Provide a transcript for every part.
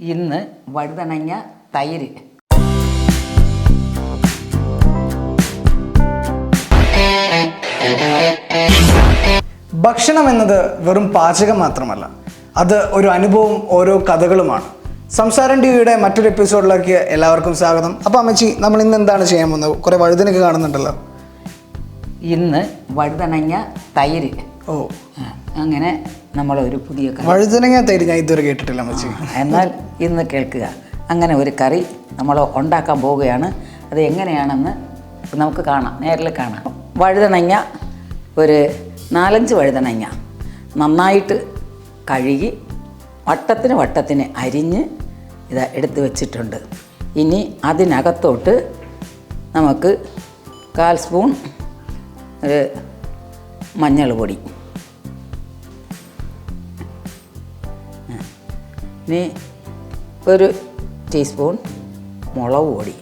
ഇന്ന് വഴുതനങ്ങ തൈര്. ഭക്ഷണം എന്നത് വെറും പാചകം മാത്രമല്ല അത് ഒരു അനുഭവം ഓരോ കഥകളുമാണ്. സംസാരം ടി വിയുടെ മറ്റൊരു എപ്പിസോഡിലേക്ക് എല്ലാവർക്കും സ്വാഗതം. അപ്പോൾ അമ്മച്ചി നമ്മൾ ഇന്ന് എന്താണ് ചെയ്യാൻ പോകുന്നത്? കുറേ വഴുതനൊക്കെ കാണുന്നുണ്ടല്ലോ. ഇന്ന് വഴുതനങ്ങ തൈര്. ഓ. ആ, അങ്ങനെ ഒരു പുതിയ കറി വഴുതനങ്ങ തൈര് ഞാൻ ഇതുവരെ കേട്ടിട്ടില്ല എന്നാൽ ഇന്ന് കേൾക്കുക. അങ്ങനെ ഒരു കറി നമ്മൾ ഉണ്ടാക്കാൻ പോവുകയാണ്. അത് എങ്ങനെയാണെന്ന് നമുക്ക് കാണാം നേരിൽ കാണാം. വഴുതനങ്ങ ഒരു നാലഞ്ച് വഴുതനങ്ങ നന്നായിട്ട് കഴുകി വട്ടത്തിന് വട്ടത്തിന് അരിഞ്ഞ് ഇത് എടുത്ത് വെച്ചിട്ടുണ്ട്. ഇനി അതിനകത്തോട്ട് നമുക്ക് കാൽ സ്പൂൺ ഒരു മഞ്ഞൾ പൊടി. ഇനി ഒരു ടീസ്പൂൺ മുളക് പൊടി.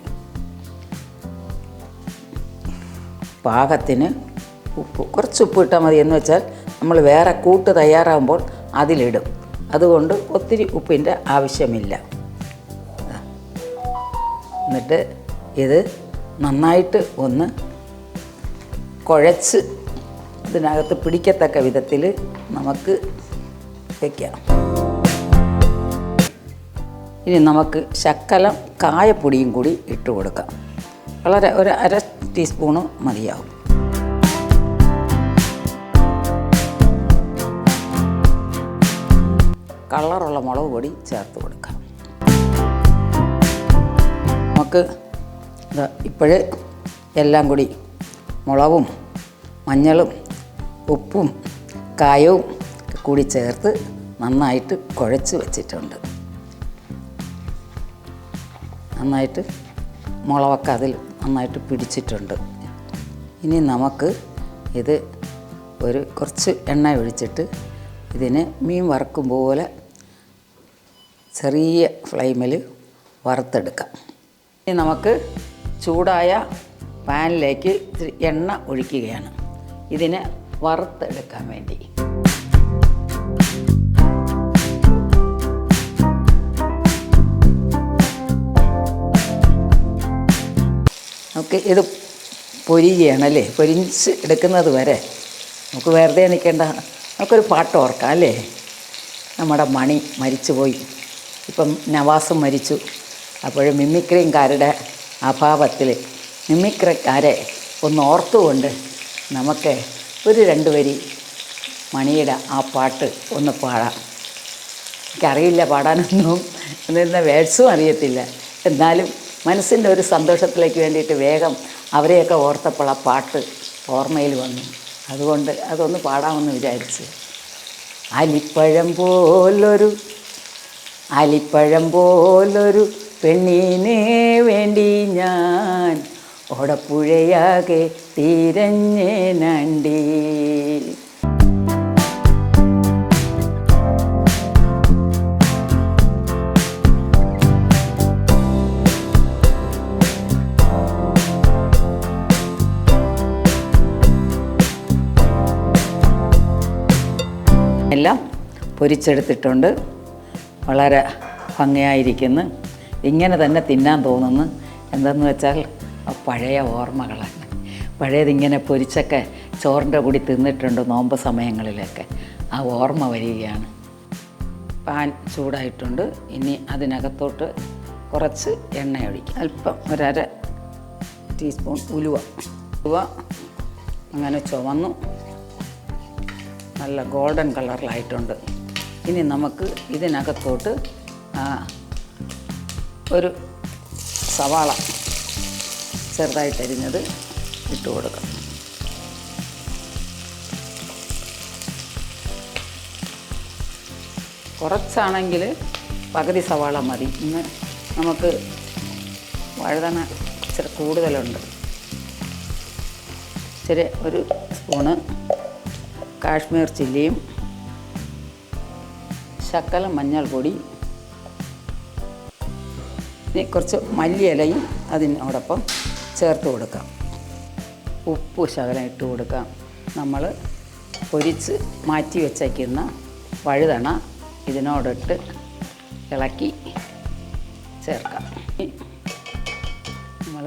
പാകത്തിന് ഉപ്പ്. കുറച്ച് ഉപ്പ് ഇട്ടാൽ മതി എന്ന് വെച്ചാൽ നമ്മൾ വേറെ കൂട്ട് തയ്യാറാകുമ്പോൾ അതിലിടും. അതുകൊണ്ട് ഒത്തിരി ഉപ്പിന്റെ ആവശ്യമില്ല. എന്നിട്ട് ഇത് നന്നായിട്ട് ഒന്ന് കുഴച്ച് ഇതിനകത്ത് പിടിക്കത്തക്ക വിധത്തിൽ നമുക്ക് വയ്ക്കാം ഇനി നമുക്ക് ശക്കലം കായപ്പൊടിയും കൂടി ഇട്ട് കൊടുക്കാം. വളരെ ഒരു അര ടീസ്പൂണ് മതിയാവും. കളറുള്ള മുളക് പൊടി ചേർത്ത് കൊടുക്കാം. നമുക്ക് ഇപ്പോഴേ എല്ലാം കൂടി മുളകും മഞ്ഞളും ഉപ്പും കായവും കൂടി ചേർത്ത് നന്നായിട്ട് കുഴച്ച് വെച്ചിട്ടുണ്ട്. നന്നായിട്ട് മുളകൊക്കെ അതിൽ നന്നായിട്ട് പിടിച്ചിട്ടുണ്ട്. ഇനി നമുക്ക് ഇത് ഒരു കുറച്ച് എണ്ണ ഒഴിച്ചിട്ട് ഇതിനെ മീൻ വറക്കും പോലെ ചെറിയ ഫ്ലെയിമിൽ വറുത്തെടുക്കാം. ഇനി നമുക്ക് ചൂടായ പാനിലേക്ക് എണ്ണ ഒഴിക്കുകയാണ്. ഇതിനെ വറുത്തെടുക്കാൻ വേണ്ടി. നമുക്ക് ഇത് പൊരിയുകയാണ് അല്ലേ? പൊരിച്ച് എടുക്കുന്നത് വരെ. നമുക്ക് വെറുതെ നിൽക്കേണ്ട. നമുക്കൊരു പാട്ട് ഓർക്കാം അല്ലേ? നമ്മുടെ മണി മരിച്ചുപോയി. ഇപ്പം നവാസും മരിച്ചു. അപ്പോൾ മിമിക്രിക്കാരുടെ അഭാവത്തിൽ മിമിക്രക്കാരെ ഒന്ന് ഓർത്തുകൊണ്ട് നമുക്ക് ഒരു രണ്ട് വരി മണിയുടെ ആ പാട്ട് ഒന്ന് പാടാം. എനിക്കറിയില്ല പാടാനൊന്നും. എന്നിരുന്ന വേഴ്സും അറിയത്തില്ല. എന്നാലും മനസ്സിന്റെ ഒരു സന്തോഷത്തിലേക്ക് വേണ്ടിയിട്ട് വേഗം അവരെയൊക്കെ ഓർത്തപ്പോൾ ആ പാട്ട് ഓർമ്മയിൽ വന്നു. അതുകൊണ്ട് അതൊന്ന് പാടാമെന്ന് വിചാരിച്ച്. അലിപ്പഴം പോലൊരു അലിപ്പഴം പോലൊരു പെണ്ണിനെ വേണ്ടി ഞാൻ ഓടപ്പുഴയാകെ തിരഞ്ഞേനണ്ടി പൊരിച്ചെടുത്തിട്ടുണ്ട്. വളരെ ഭംഗിയായിരിക്കുന്നു. ഇങ്ങനെ തന്നെ തിന്നാൻ തോന്നുന്നു. എന്തെന്ന് വെച്ചാൽ പഴയ ഓർമ്മകളാണ്. പഴയതിങ്ങനെ പൊരിച്ചൊക്കെ ചോറിന്റെ കൂടി തിന്നിട്ടുണ്ട് നോമ്പ് സമയങ്ങളിലൊക്കെ. ആ ഓർമ്മ വരികയാണ്. പാൻ ചൂടായിട്ടുണ്ട്. ഇനി അതിനകത്തോട്ട് കുറച്ച് എണ്ണ ഒഴിക്കും. അല്പം ഒരര ടീസ്പൂൺ ഉലുവ. ഉലുവ അങ്ങനെ ചുവന്നു. നല്ല ഗോൾഡൻ കളറിലായിട്ടുണ്ട്. ഇനി നമുക്ക് ഇതിനകത്തോട്ട് ഒരു സവാള ചെറുതായിട്ട് അരിഞ്ഞത് ഇട്ട് കൊടുക്കാം. കുറച്ചാണെങ്കിൽ പകുതി സവാള മതി. ഇന്ന് നമുക്ക് വഴുതന ഇച്ചിരി കൂടുതലുണ്ട്. ഇച്ചിരി ഒരു സ്പൂണ് കാശ്മീർ ചില്ലിയും ശക്കലം മഞ്ഞൾപ്പൊടി ഇനി കുറച്ച് മല്ലിയിലയും അതിനോടൊപ്പം ചേർത്ത് കൊടുക്കാം. ഉപ്പ് ശകലം ഇട്ട് കൊടുക്കാം. നമ്മൾ പൊരിച്ച് മാറ്റി വെച്ചേക്കുന്ന വഴുതണ ഇതിനോടിട്ട് ഇളക്കി ചേർക്കാം. നമ്മൾ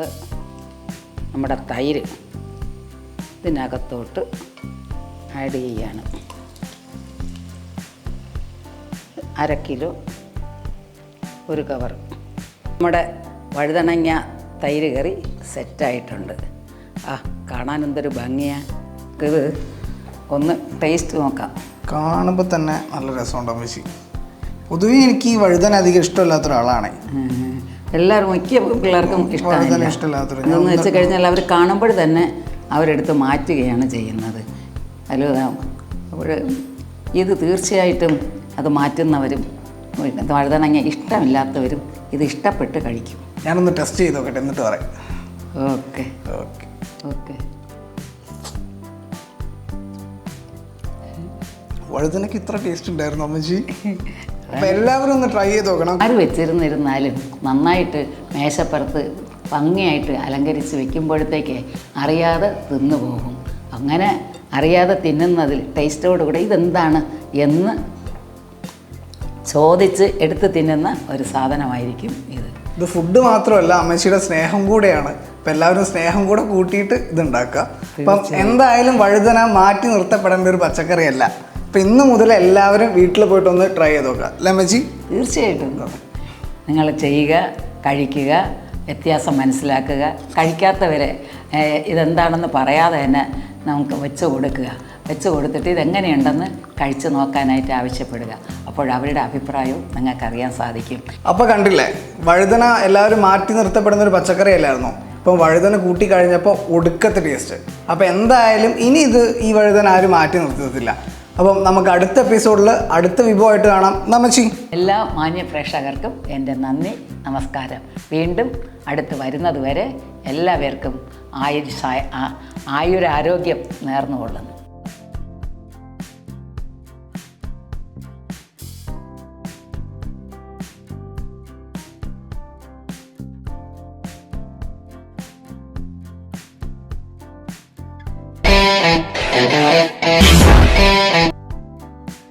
നമ്മുടെ തൈര് ഇതിനകത്തോട്ട് ആഡ് ചെയ്യാണ്. അര കിലോ ഒരു കവർ. നമ്മുടെ വഴുതണങ്ങ തൈര് കറി സെറ്റായിട്ടുണ്ട്. ആ കാണാൻ എന്തൊരു ഭംഗിയാണ് ഇത് ഒന്ന് ടേസ്റ്റ് നോക്കാം. കാണുമ്പോൾ തന്നെ നല്ല രസമുണ്ട് മിശി പൊതുവേ എനിക്ക് ഈ വഴുതന അധികം ഇഷ്ടമില്ലാത്ത ഒരാളാണ്. എല്ലാവരും മിക്ക പിള്ളേർക്കും ഇഷ്ടമാണ് ഇഷ്ടമില്ല ഇഷ്ടമില്ലാത്തൊരു എന്തെന്ന് വെച്ച് കഴിഞ്ഞാൽ അവർ കാണുമ്പോൾ തന്നെ അവരെടുത്ത് മാറ്റുകയാണ് ചെയ്യുന്നത്. അല്ലോ അപ്പോൾ ഇത് തീർച്ചയായിട്ടും അത് മാറ്റുന്നവരും വഴുതനങ്ങ ഇഷ്ടമില്ലാത്തവരും ഇത് ഇഷ്ടപ്പെട്ട് കഴിക്കും. ഞാനൊന്ന് ടെസ്റ്റ് ചെയ്ത് നോക്കട്ടെ എന്നിട്ട് പറയാം. ഓക്കെ. ഓക്കെ. ഓക്കെ. വഴുതനക്ക് ഇത്ര ടേസ്റ്റ് ഉണ്ടായിരുന്നു അമ്മച്ചി? എല്ലാവരും ഒന്ന് ട്രൈ ചെയ്ത് നോക്കണം. ആര് വെച്ചിരുന്നിരുന്നാലും നന്നായിട്ട് മേശപ്പുറത്ത് ഭംഗിയായിട്ട് അലങ്കരിച്ച് വെക്കുമ്പോഴത്തേക്ക് അറിയാതെ തിന്നു പോകും അങ്ങനെ അറിയാതെ തിന്നുന്നതിൽ ടേസ്റ്റോടുകൂടെ ഇതെന്താണ് എന്ന് ചോദിച്ച് എടുത്ത് തിന്നുന്ന ഒരു സാധനമായിരിക്കും ഇത്. ഇത് ഫുഡ് മാത്രമല്ല അമ്മച്ചിയുടെ സ്നേഹം കൂടെയാണ്. അപ്പം എല്ലാവരും സ്നേഹം കൂടെ കൂട്ടിയിട്ട് ഇത് ഉണ്ടാക്കുക അപ്പം എന്തായാലും വഴുതന മാറ്റി നിർത്തപ്പെടേണ്ട ഒരു പച്ചക്കറിയല്ല. അപ്പം ഇന്ന് മുതൽ എല്ലാവരും വീട്ടിൽ പോയിട്ട് ഒന്ന് ട്രൈ ചെയ്ത് നോക്കുക. അല്ലേ അമ്മച്ചി? തീർച്ചയായിട്ടും. നിങ്ങൾ ചെയ്യുക കഴിക്കുക വ്യത്യാസം മനസ്സിലാക്കുക. കഴിക്കാത്തവരെ ഇതെന്താണെന്ന് പറയാതെ തന്നെ നമുക്ക് വെച്ച് കൊടുക്കുക. വെച്ച് കൊടുത്തിട്ട് ഇതെങ്ങനെയുണ്ടെന്ന് കഴിച്ച് നോക്കാനായിട്ട് ആവശ്യപ്പെടുക. അപ്പോൾ അവരുടെ അഭിപ്രായവും നിങ്ങൾക്കറിയാൻ സാധിക്കും. അപ്പോൾ കണ്ടില്ലേ വഴുതന എല്ലാവരും മാറ്റി നിർത്തപ്പെടുന്ന ഒരു പച്ചക്കറി അല്ലായിരുന്നോ ഇപ്പം വഴുതന കൂട്ടി കഴിഞ്ഞപ്പോൾ ഒടുക്കത്തെ ടേസ്റ്റ് അപ്പം എന്തായാലും ഇനി ഇത് ഈ വഴുതന ആരും മാറ്റി നിർത്തത്തില്ല. അപ്പം നമുക്ക് അടുത്ത എപ്പിസോഡിൽ അടുത്ത വിഭവമായിട്ട് കാണാം. നമ്മച്ചി എല്ലാ മാന്യ പ്രേക്ഷകർക്കും എന്റെ നന്ദി നമസ്കാരം. വീണ്ടും അടുത്ത് വരുന്നത് വരെ എല്ലാവർക്കും ആയുർ ആയുരാരോഗ്യം നേർന്നുകൊള്ളുന്നു.